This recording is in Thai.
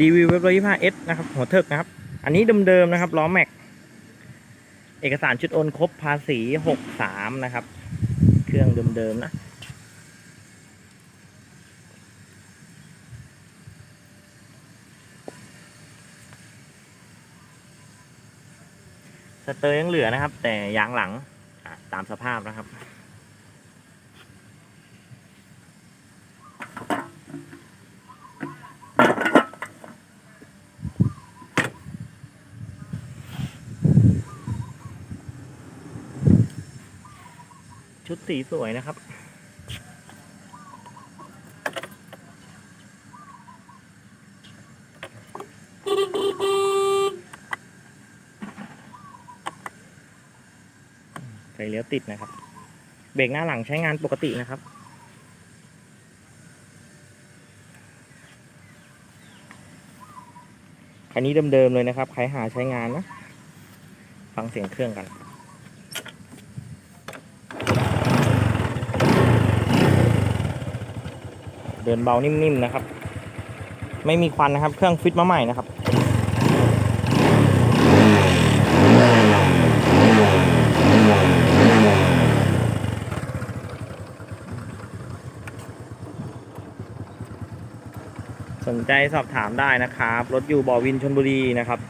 รีวิวเว็บร้อยยี่ห้าเอสนะครับ หัวเทิกนะครับ อันนี้เดิมๆนะครับล้อแม็ก เอกสารชุดโอนครบภาษีหกสามนะครับ เครื่องเดิมๆนะสเตอร์ยังเหลือนะครับ แต่ยางหลังตามสภาพนะครับ ชุดสีสวยนะครับ ไฟเลี้ยวติดนะครับ เบรกหน้าหลังใช้งานปกตินะครับคันนี้เดิมๆเลยนะครับ ใครหาใช้งานนะ ฟังเสียงเครื่องกัน เดินเบานิ่มๆนะครับ ไม่มีควันนะครับ เครื่องฟิตมาใหม่นะครับสนใจสอบถามได้นะครับ รถอยู่บ่อวินชนบุรีนะครับ